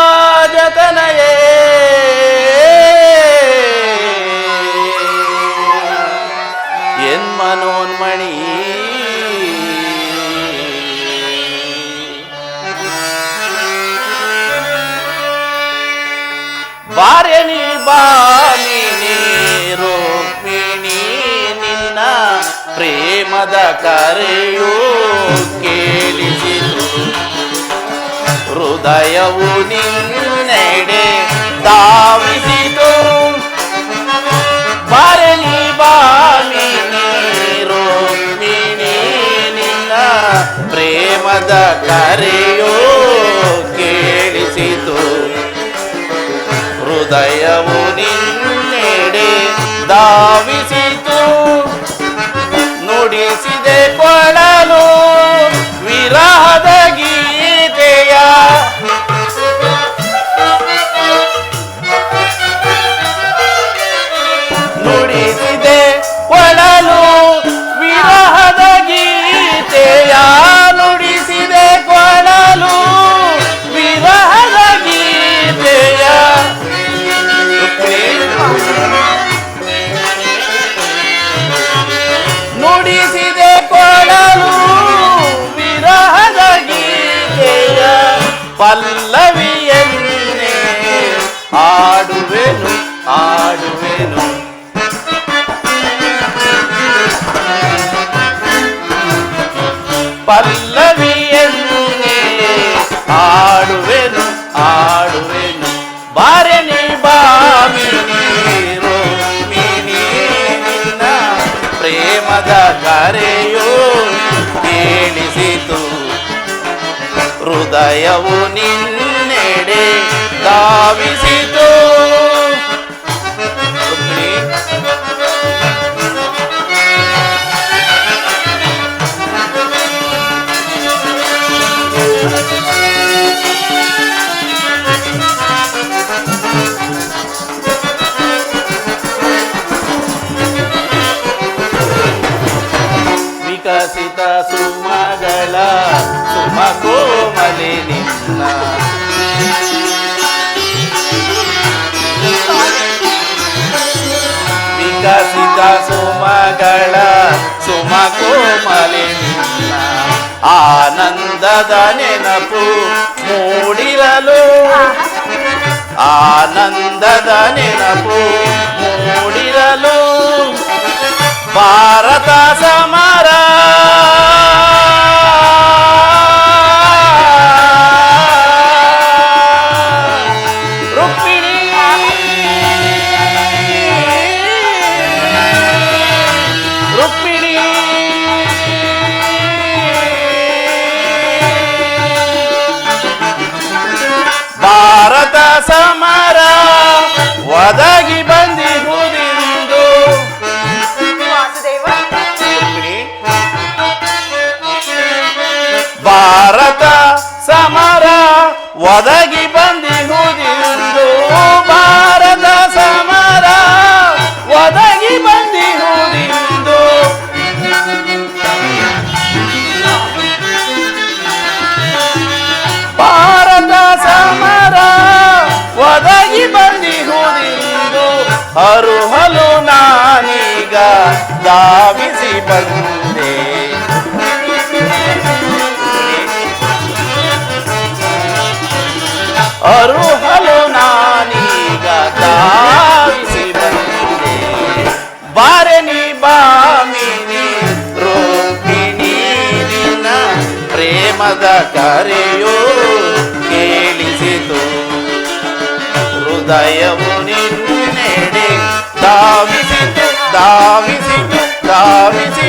ಭೀಷ್ಮಕರಾಜತನಯೇ N ಮನೋನ್ಮಣಿ. ಬಾರ್ಯನಿ ಬಾಮಿನಿ ರುಕ್ಮಿಣಿ ನಿನ್ನ ಪ್ರೇಮದ ಕರೆಯು ಕೇಳಿಸಿತು ಹೃದಯವು ನಿನ್ನೆಡೆ ಧಾವಿಸಿತು. ಬರಲಿ ಬಾಮಿನಿ ರುಕ್ಮಿಣಿ ನಿನ್ನ ಪ್ರೇಮದ ಕರೆಯೋ ಕೇಳಿಸಿತು. ಹೃದಯವು ನಿನ್ನೆಡೆ ಧಾವಿಸಿತು Vale ಹೃದಯವು ನಿನ್ನೆಡೆ ಧಾವಿಸಿತು. ಸುಮಗಳ ಸುಮ ಕೋಮಲೆ ಆನಂದದ ನೆನಪು ಮೂಡಿರಲು. ಆನಂದದ ನೆನಪು ಮೂಡಿರಲು. ಭಾರತ ಒದಗಿ ಬಂದಿರುವುದಿಂದು ಭಾರತ ಸಮರ. ಒದಗಿ ಬಂದಿರುವುದಿಂದು ಭಾರತ ಸಮರ. ಒದಗಿ ಬಂದಿರುವುದಿಂದು ಅರುಹಲು ನಾನೀಗ ಧಾವಿಸಿ ಬಂದೆ. ಅರುಹಲು ನಾನೀಗ ಧಾವಿಸಿ ಬಂದೆ ಬಾರೆನಿ ಬಾಮಿನಿ ರೋಹಿಣಿ ನಿನ್ನ ಪ್ರೇಮದ ಕರೆಯೋ ಕೇಳಿಸಿತು ಹೃದಯವು ನಿನ್ನೆಡೆ ಧಾವಿಸಿತು ಧಾವಿಸಿತು ಧಾವಿಸಿತು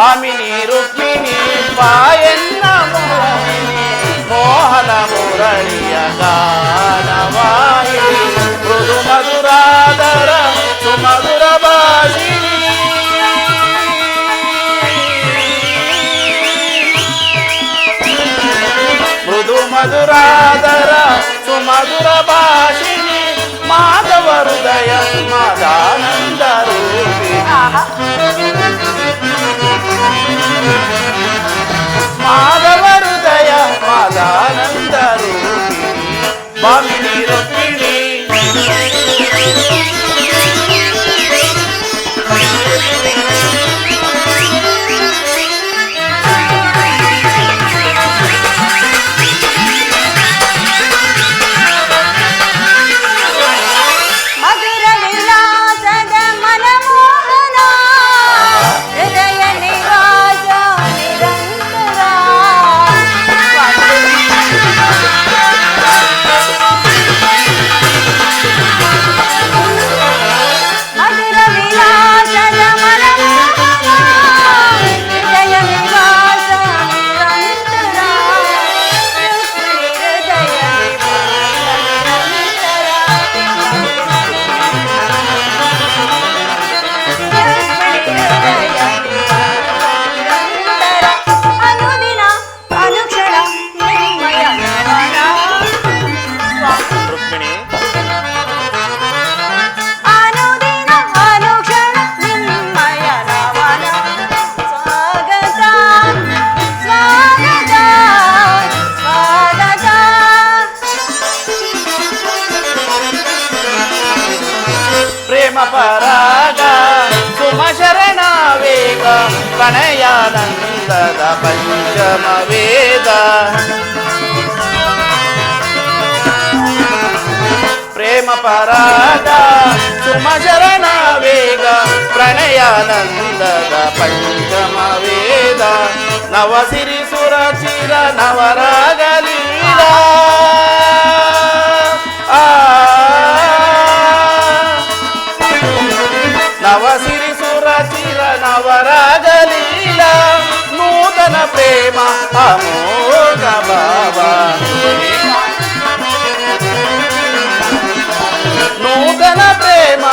భామిని రుక్మిణి పాయన్నము. మోహన మురళియ గానవాయిని మృదు మధురాధర సుమధుర భాషిణి మృదు మధురాధర సుమధుర ವೇಗ ಪ್ರಣಯಾನಂದದ ಪಂಚಮ ವೇದ. ಪ್ರೇಮ ಪರಾಗ ಸುಮಜರಣ ವೇಗ ಪ್ರಣಯಾನಂದದ ಪಂಚಮ ವೇದ. ನವ ಸಿರಿ ಸುರ ಚಿರ ನವರಾಗಲೀಲ ಆ. ನವ ಸಿರಿ ಸುರ ಚಿರ ನವರಾಗಲೀಲ ನೂತನ ಪ್ರೇಮ ಅಮೋಘ ಭಾವ ನೂತನ ಪ್ರೇಮ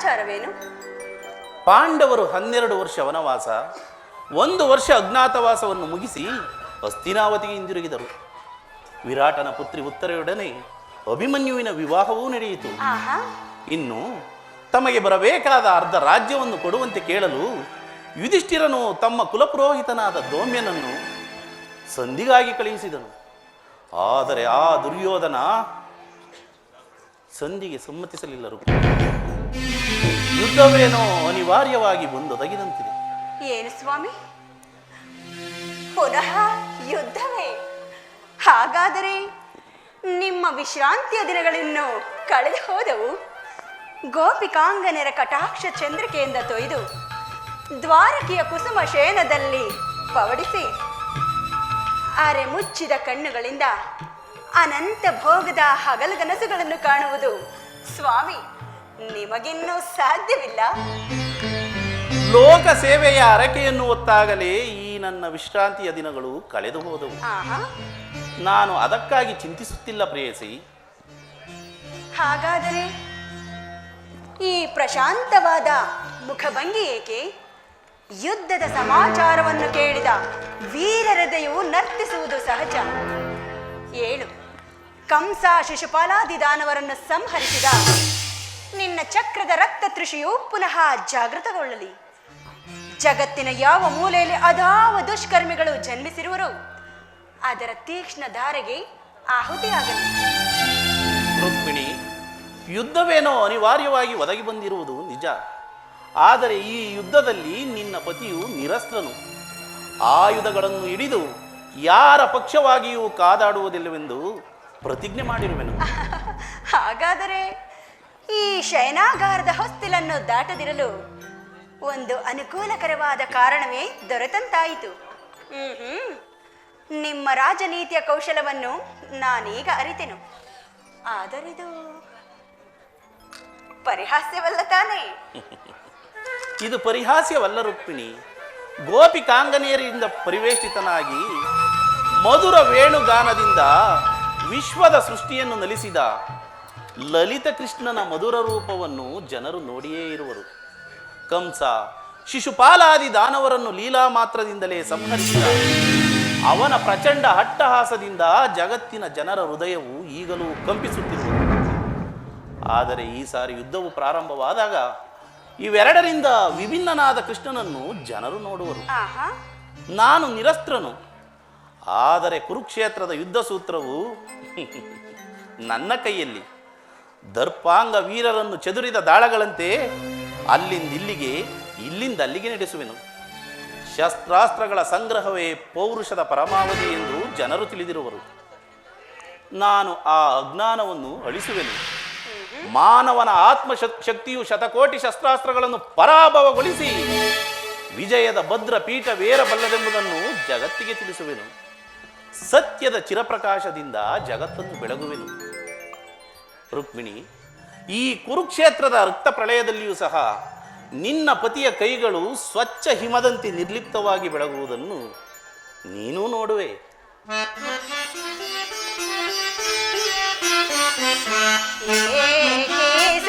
ಪಾಂಡವರ ಸಮಾಚಾರವೇನು ಪಾಂಡವರು ಹನ್ನೆರಡು ವರ್ಷ ವನವಾಸ ಒಂದು ವರ್ಷ ಅಜ್ಞಾತವಾಸವನ್ನು ಮುಗಿಸಿ ಹಸ್ತಿನಾವತಿಗೆ ಹಿಂದಿರುಗಿದರು. ವಿರಾಟನ ಪುತ್ರಿ ಉತ್ತರೆಯೊಡನೆ ಅಭಿಮನ್ಯುವಿನ ವಿವಾಹವೂ ನಡೆಯಿತು. ಇನ್ನು ತಮಗೆ ಬರಬೇಕಾದ ಅರ್ಧ ರಾಜ್ಯವನ್ನು ಕೊಡುವಂತೆ ಕೇಳಲು ಯುಧಿಷ್ಠಿರನು ತಮ್ಮ ಕುಲಪುರೋಹಿತನಾದ ದೋಮ್ಯನನ್ನು ಸಂಧಿಗಾಗಿ ಕಳುಹಿಸಿದನು. ಆದರೆ ಆ ದುರ್ಯೋಧನ ಸಂಧಿಗೆ ಸಮ್ಮತಿಸಲಿಲ್ಲ. ಯುದ್ಧವೇನೋ ಅನಿವಾರ್ಯವಾಗಿ ಬಂದೊದಗಿದಂತಿದೆ ಏನು ಸ್ವಾಮಿ? ಪುನಃ ಯುದ್ಧವೇ? ಹಾಗಾದರೆ ನಿಮ್ಮ ವಿಶ್ರಾಂತಿಯ ದಿನಗಳನ್ನು ಕಳೆದು ಹೋದವು. ಗೋಪಿಕಾಂಗನರ ಕಟಾಕ್ಷ ಚಂದ್ರಿಕೆಯಿಂದ ತೊಯ್ದು ದ್ವಾರಕಿಯ ಕುಸುಮ ಶಯನದಲ್ಲಿ ಪವಡಿಸಿ ಅರೆ ಮುಚ್ಚಿದ ಕಣ್ಣುಗಳಿಂದ ಅನಂತ ಭೋಗದ ಹಗಲಗನಸುಗಳನ್ನು ಕಾಣುವುದು. ಸ್ವಾಮಿ ನಿಮಗಿನ್ನೂ ಸಾಧ್ಯವಿಲ್ಲ. ಲೋಕ ಸೇವೆಯ ಅರಕೆಯನ್ನು ಹೊತ್ತಾಗಲೇ ಈ ನನ್ನ ವಿಶ್ರಾಂತಿಯ ದಿನಗಳು ಕಳೆದು ಹೋದವು. ಆಹಾ. ನಾನು ಅದಕ್ಕಾಗಿ ಚಿಂತಿಸುತ್ತಿಲ್ಲ ಪ್ರೇಯಸಿ. ಹಾಗಾದರೆ ಈ ಪ್ರಶಾಂತವಾದ ಮುಖಭಂಗಿ ಏಕೆ? ಯುದ್ಧದ ಸಮಾಚಾರವನ್ನು ಕೇಳಿದ ವೀರ ಹೃದಯವು ನರ್ತಿಸುವುದು ಸಹಜ. ಕಂಸ ಶಿಶುಪಾಲಾದಿ ದಾನವರನ್ನು ಸಂಹರಿಸಿದ. ನಿನ್ನ ಚಕ್ರದ ರಕ್ತ ತೃಷಿಯು ಪುನಃ ಜಾಗೃತಗೊಳ್ಳಲಿ. ಜಗತ್ತಿನ ಯಾವ ಮೂಲೆಯಲ್ಲಿ ಅದಾವ ದುಷ್ಕರ್ಮಿಗಳು ಜನ್ಮಿಸಿರುವರು, ಅದರ ತೀಕ್ಷ್ಣ ಧಾರೆಗೆ ಆಹುತಿಯಾಗಲಿ. ರುಕ್ಮಿಣಿ, ಯುದ್ಧವೇನೋ ಅನಿವಾರ್ಯವಾಗಿ ಒದಗಿ ಬಂದಿರುವುದು ನಿಜ. ಆದರೆ ಈ ಯುದ್ಧದಲ್ಲಿ ನಿನ್ನ ಪತಿಯು ನಿರಸ್ತ್ರನು. ಆಯುಧಗಳನ್ನು ಹಿಡಿದು ಯಾರ ಪಕ್ಷವಾಗಿಯೂ ಕಾದಾಡುವುದಿಲ್ಲವೆಂದು ಪ್ರತಿಜ್ಞೆ ಮಾಡಿರುವೆನು. ಹಾಗಾದರೆ ಈ ಶಯನಾಗಾರದ ಹೊಸ್ತಿಲನ್ನು ದಾಟದಿರಲು ಒಂದು ಅನುಕೂಲಕರವಾದ ಕಾರಣವೇ ದೊರೆತಂತಾಯಿತು. ಹ್ಮ್ ಹ್ಮ್. ನಿಮ್ಮ ರಾಜನೀತಿಯ ಕೌಶಲವನ್ನು ನಾನೀಗ ಅರಿತೆನು. ಆದರಿದು ಪರಿಹಾಸ್ಯವಲ್ಲ ತಾನೇ? ಇದು ಪರಿಹಾಸ್ಯವಲ್ಲ ರುಕ್ಮಿಣಿ. ಗೋಪಿಕಾಂಗನೆಯರಿಂದ ಪರಿವೇಷಿತನಾಗಿ ಮಧುರ ವೇಣುಗಾನದಿಂದ ವಿಶ್ವದ ಸೃಷ್ಟಿಯನ್ನು ನಲಿಸಿದ ಲಲಿತ ಕೃಷ್ಣನ ಮಧುರ ರೂಪವನ್ನು ಜನರು ನೋಡಿಯೇ ಇರುವರು. ಕಂಸ ಶಿಶುಪಾಲಾದಿ ದಾನವರನ್ನು ಲೀಲಾ ಮಾತ್ರದಿಂದಲೇ ಸಂಹರಿಸಿದ. ಅವನ ಪ್ರಚಂಡ ಹಟ್ಟಹಾಸದಿಂದ ಜಗತ್ತಿನ ಜನರ ಹೃದಯವು ಈಗಲೂ ಕಂಪಿಸುತ್ತಿರುವುದು. ಆದರೆ ಈ ಸಾರಿ ಯುದ್ಧವು ಪ್ರಾರಂಭವಾದಾಗ ಇವೆರಡರಿಂದ ವಿಭಿನ್ನನಾದ ಕೃಷ್ಣನನ್ನು ಜನರು ನೋಡುವರು. ನಾನು ನಿರಸ್ತ್ರನು. ಆದರೆ ಕುರುಕ್ಷೇತ್ರದ ಯುದ್ಧ ಸೂತ್ರವು ನನ್ನ ಕೈಯಲ್ಲಿ. ದರ್ಪಾಂಗ ವೀರರನ್ನು ಚದುರಿದ ದಾಳಗಳಂತೆ ಅಲ್ಲಿಂದ ಇಲ್ಲಿಗೆ, ಇಲ್ಲಿಂದ ಅಲ್ಲಿಗೆ ನಡೆಸುವೆನು. ಶಸ್ತ್ರಾಸ್ತ್ರಗಳ ಸಂಗ್ರಹವೇ ಪೌರುಷದ ಪರಮಾವಧಿ ಎಂದು ಜನರು ತಿಳಿದಿರುವರು. ನಾನು ಆ ಅಜ್ಞಾನವನ್ನು ಅಳಿಸುವೆನು. ಮಾನವನ ಆತ್ಮ ಶಕ್ತಿಯು ಶತಕೋಟಿ ಶಸ್ತ್ರಾಸ್ತ್ರಗಳನ್ನು ಪರಾಭವಗೊಳಿಸಿ, ವಿಜಯದ ಭದ್ರ ಪೀಠವೇರಬಲ್ಲದೆಂಬುದನ್ನು ಜಗತ್ತಿಗೆ ತಿಳಿಸುವೆನು. ಸತ್ಯದ ಚಿರಪ್ರಕಾಶದಿಂದ ಜಗತ್ತನ್ನು ಬೆಳಗುವೆನು. ರುಕ್ಮಿಣಿ, ಈ ಕುರುಕ್ಷೇತ್ರದ ರಕ್ತ ಪ್ರಳಯದಲ್ಲಿಯೂ ಸಹ ನಿನ್ನ ಪತಿಯ ಕೈಗಳು ಸ್ವಚ್ಛ ಹಿಮದಂತೆ ನಿರ್ಲಿಪ್ತವಾಗಿ ಬೆಳಗುವುದನ್ನು ನೀನೂ ನೋಡುವೆ. ಏಕೆ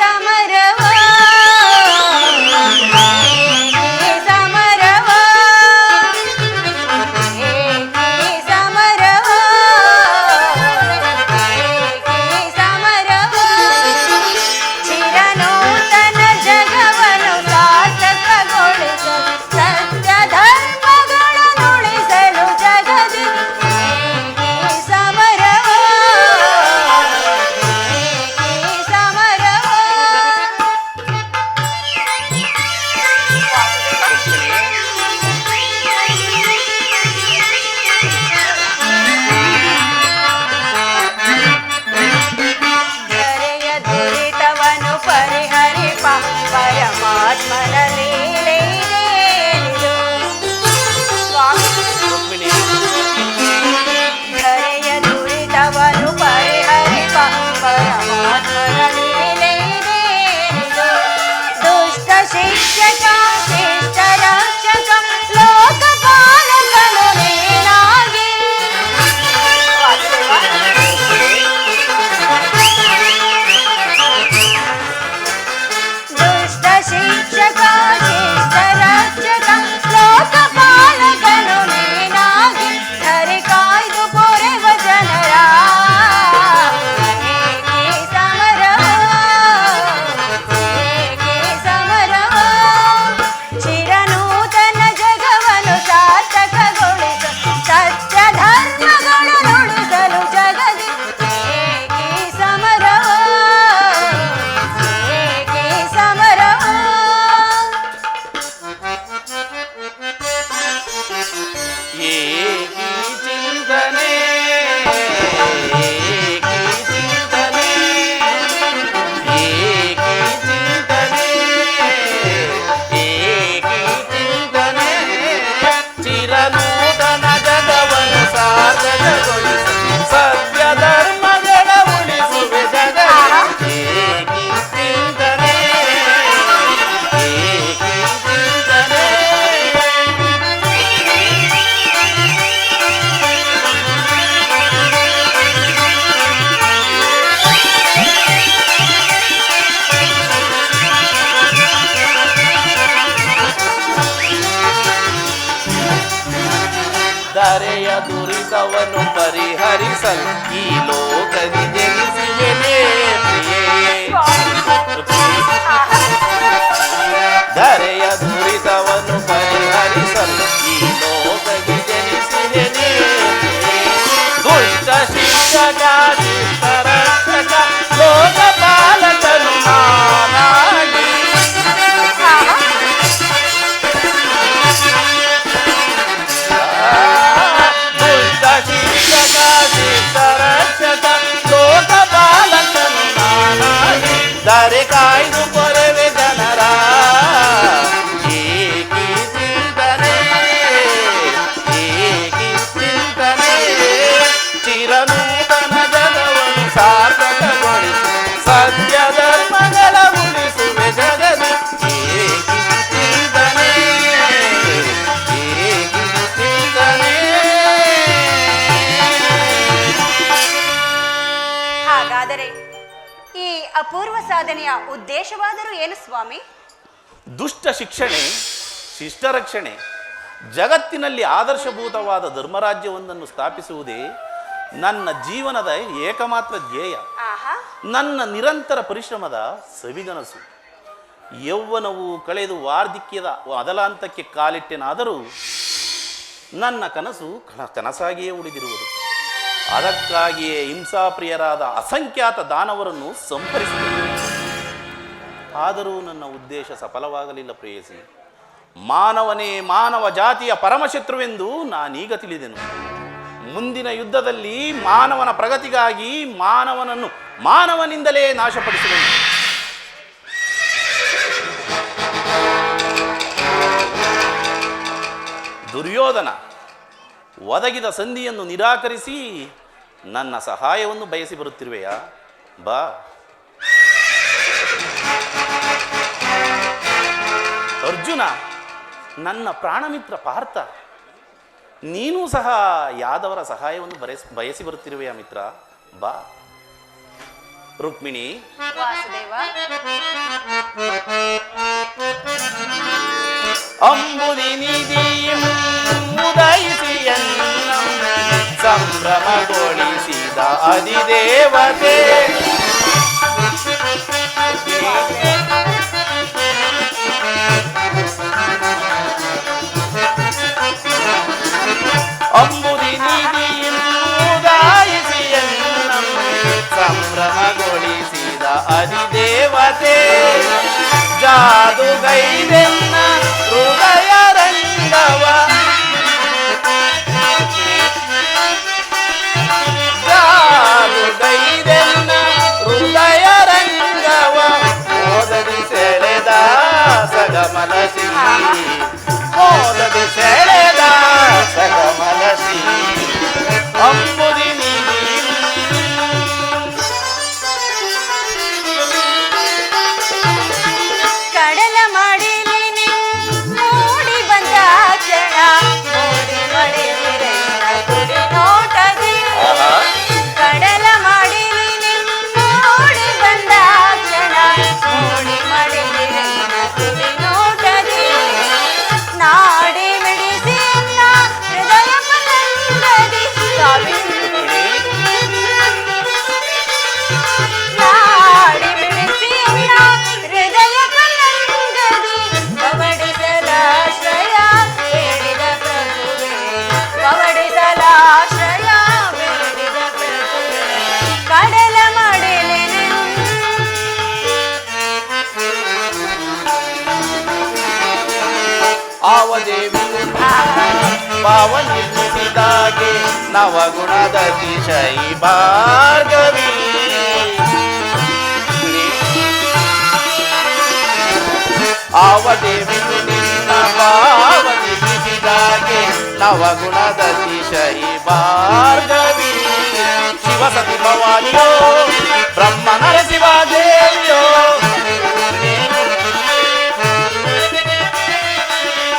ಶಿಕ್ಷಣೆ ಶಿಷ್ಟ ರಕ್ಷಣೆ ಜಗತ್ತಿನಲ್ಲಿ ಆದರ್ಶಭೂತವಾದ ಧರ್ಮರಾಜ್ಯವೊಂದನ್ನು ಸ್ಥಾಪಿಸುವುದೇ ನನ್ನ ಜೀವನದ ಏಕಮಾತ್ರ ಧ್ಯೇಯ. ನನ್ನ ನಿರಂತರ ಪರಿಶ್ರಮದ ಸವಿಗನಸು. ಯೌವನವು ಕಳೆದು ವಾರ್ಧಿಕ್ಯದ ಅದಲಾಂತಕ್ಕೆ ಕಾಲಿಟ್ಟೆನಾದರೂ ನನ್ನ ಕನಸು ಕನ ಕನಸಾಗಿಯೇ ಉಳಿದಿರುವುದು. ಅದಕ್ಕಾಗಿಯೇ ಹಿಂಸಾಪ್ರಿಯರಾದ ಅಸಂಖ್ಯಾತ ದಾನವರನ್ನು ಸಂಹರಿಸಿದರು ಆದರೂ ನನ್ನ ಉದ್ದೇಶ ಸಫಲವಾಗಲಿಲ್ಲ ಪ್ರೇಯಸಿ. ಮಾನವನೇ ಮಾನವ ಜಾತಿಯ ಪರಮಶತ್ರುವೆಂದು ನಾನೀಗ ತಿಳಿದೆನು. ಮುಂದಿನ ಯುದ್ಧದಲ್ಲಿ ಮಾನವನ ಪ್ರಗತಿಗಾಗಿ ಮಾನವನನ್ನು ಮಾನವನಿಂದಲೇ ನಾಶಪಡಿಸುವೆನು. ದುರ್ಯೋಧನ, ಒದಗಿದ ಸಂಧಿಯನ್ನು ನಿರಾಕರಿಸಿ ನನ್ನ ಸಹಾಯವನ್ನು ಬಯಸಿ ಬರುತ್ತಿರುವೆಯಾ? ಬಾ. ಅರ್ಜುನ ನನ್ನ ಪ್ರಾಣಮಿತ್ರ ಪಾರ್ಥ ನೀನೂ ಸಹ ಯಾದವರ ಸಹಾಯವನ್ನು ಬರೆಸ್ ಬಯಸಿ ಬರುತ್ತಿರುವೆಯ ಮಿತ್ರ? ಬಾ. ರುಕ್ಮಿಣಿ. ಅಂಬುದಿ ಸಂಭ್ರಮಗೊಳಿಸಿದ ಅಧಿದೇವತೆ. ಸಂಭ್ರಮಗೊಳಿಸಿದ ಅಧಿದೇವತೆ ಜಾದುಗೈದೆನ್ನ ಹೃದಯ ರಂಗವ ಸಗಮಲ ಸಿಹಿ ಓದದಿ ಸೆಳೆದ ಸಗಮಲ ಭಾವ ನಿರ್ಮಿಸಿದಾಗೆ ನವಗುಣದ ದಿಶೈ ಭಾರ್ಗವಿ ಆವದೇವಿಯು ನಿನ್ನ ಭಾವ ನಿರ್ಮಿಸಿದಾಗೆ ನವಗುಣದ ದಿಶೈ ಭಾರ್ಗವಿ ಶಿವಸತಿ ಭವಾನಿಯೋ ಬ್ರಹ್ಮ ನರಸಿಂಹ ದೇವಿಯೋ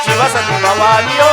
ಶಿವಸತಿ ಭವಾನಿಯೋ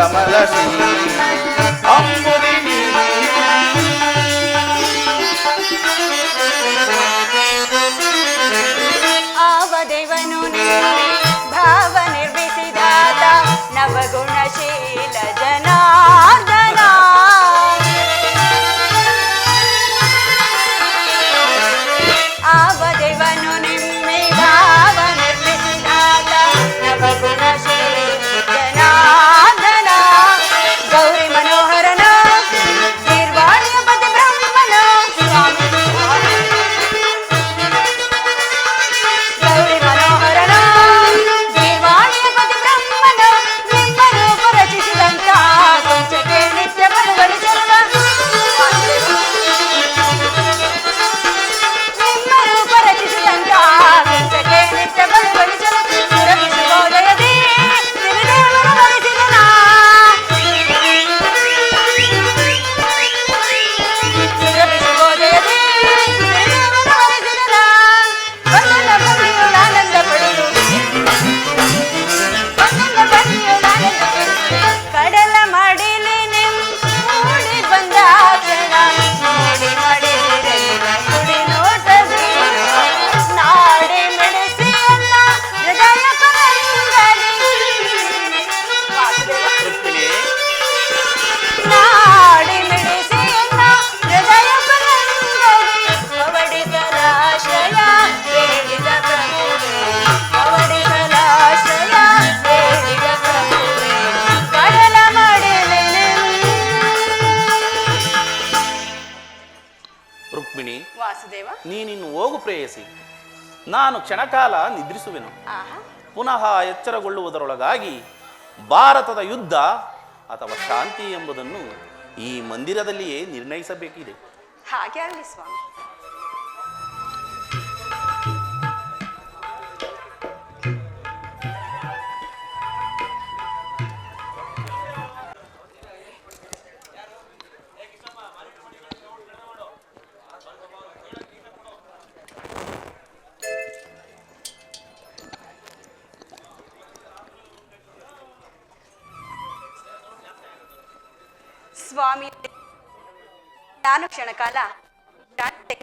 ಕಮಲಸಿ ಅಂಬುದಿನಿ ಆವ ದೇವನು ಭಾವ ನಿರ್ಮಿಸಿದಾತ ನವಗುಣಶೀಲ ದೇವ ನೀನಿನ್ನು ಹೋಗು ಪ್ರೇಯಸಿ. ನಾನು ಕ್ಷಣಕಾಲ ನಿದ್ರಿಸುವೆನು. ಪುನಃ ಎಚ್ಚರಗೊಳ್ಳುವುದರೊಳಗಾಗಿ ಭಾರತದ ಯುದ್ಧ ಅಥವಾ ಶಾಂತಿ ಎಂಬುದನ್ನು ಈ ಮಂದಿರದಲ್ಲಿಯೇ ನಿರ್ಣಯಿಸಬೇಕಿದೆ. ಹಾಗೆ ಆಗಲಿ ಸ್ವಾಮಿ. ನಾನು ಕ್ಷಣಕಾಲ ಶಾಂತಿ